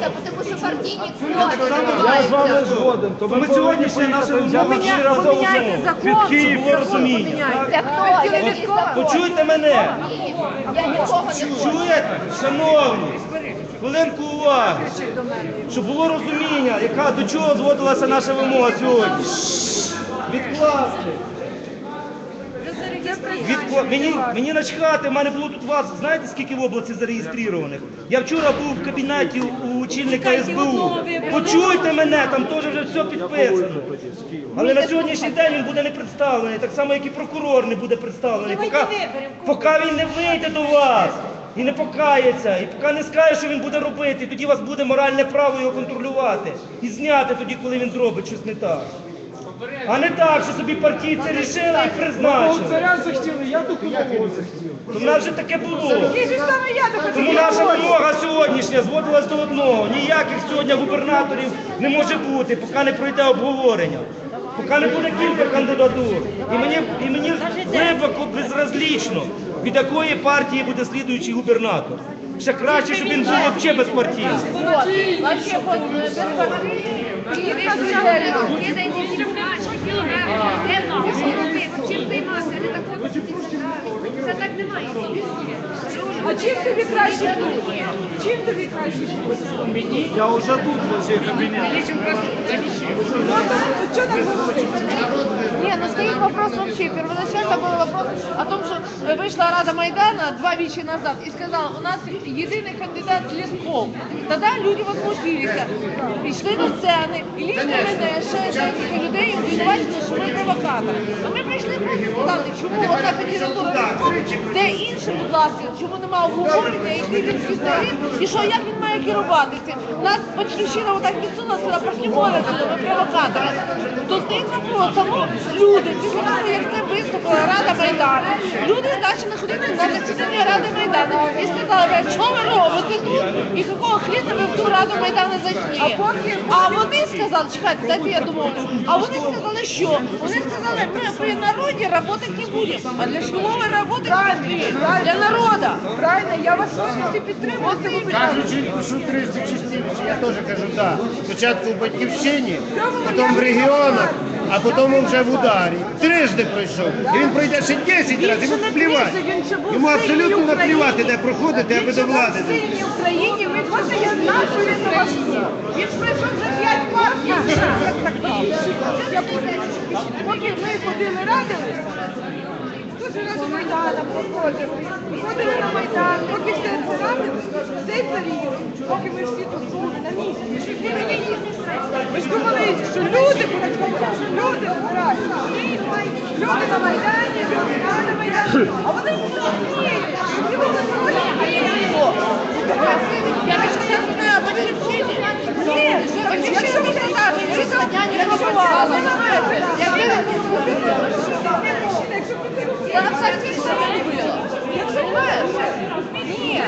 Це тому що партійні Я з вами згоден. То Ми сьогоднішнє наше взяли разом Від розуміння. Це хто? Який закон? Почуйте мене, Ні, Я нікого не хочу. чуєте, шановні, хвилинку уваги, щоб було розуміння, яка до чого зводилася наша вимога сьогодні. Відкласти. Відкла... Мені, мені начхати, в мене було тут вас, знаєте, скільки в області зареєстрованих? Я вчора був в кабінеті у очільника СБУ. Почуйте мене, там теж вже все підписано. Але на сьогоднішній день він буде не представлений, так само, як і прокурор не буде представлений, поки, поки він не вийде до вас і не покається, і поки не скаже, що він буде робити, тоді у вас буде моральне право його контролювати і зняти тоді, коли він зробить щось не так. А не так, що собі партійці рішили і призначили. царя захотіли, я духовного захотів. То в нас вже таке було. Ті ж саме я так. Тому наша вимога сьогоднішня зводилась до одного. Ніяких сьогодні губернаторів не може бути, поки не пройде обговорення. Поки не буде кілька кандидатур. І мені, і мені глибоко безразлічно, від якої партії буде слідуючий губернатор. Ще краще, щоб він був взагалі безпартійний. Це так немає. А чим тобі краще тут? Чим тобі краще тут? Я вже тут в цій кабінеті. От що так говорить? Не, ну стоит вопрос вообще. Первоначально был вопрос о том, что э, вышла Рада Майдана два вічі назад и сказала, у нас єдиний кандидат Лесков. Тогда люди возмутилися, пішли до сцени, і лічно мене, ще декілька людей обвинувачили, що ми провокатори. А ми прийшли просто сказати, чому одна кандидатура де інше, будь ласка, чому немає обговорення, який він спеціаліст, і що як він має керуватися. Нас батьківщина отак відсунула, сказала, пошли море сюди, ми провокатори. То стоїть вопрос, тому люди, після того, як це виступила Рада Майдану, люди почали ходити на засідання Ради Майдану і сказали, що ви робите тут, і якого хліба ви в Майдану зайшли. А поки- А вони сказали, чекайте, дайте я думаю, а вони сказали, що? Вони сказали, ми при народі працювати не будемо, а для чого ви працюєте? Для народу. Правильно, я вас повністю підтримую. в цьому питанні. Кажучи, що 300 частин, я теж кажу так. Спочатку в батьківщині, потім в регіонах, а потім вже в ударі. Трижди пройшов. І він пройде ще 10 разів, йому плівати. Йому абсолютно наплівати, де проходити, аби до влади. В сильній Україні він може я знаю, що він на. Він пройшов вже п'ять партій. Поки ми ходили радили, дуже ради Майдана проходили. Ходили на Майдан, поки все це радили, цей період, поки ми всі тут були на місці, ми не їздили. Ми ж думали, що люди будуть ходити, що люди збирають. Люди на Майдані, люди на Майдані. А вони. І ви не батьківщині. Ні, якщо ви сказали, що це не вірю, якщо ви? Ні.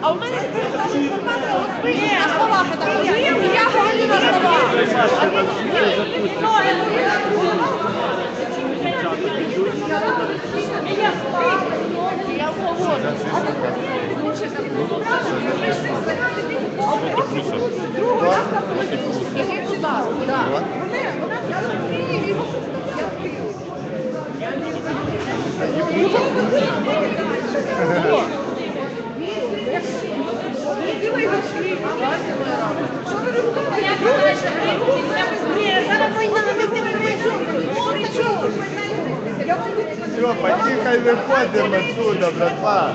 А у мене тепер наша інформація от пише на словах І я говорю на словах. А він я говорю. Який удар? Да. Все, потихай виходимо отсюда, братва.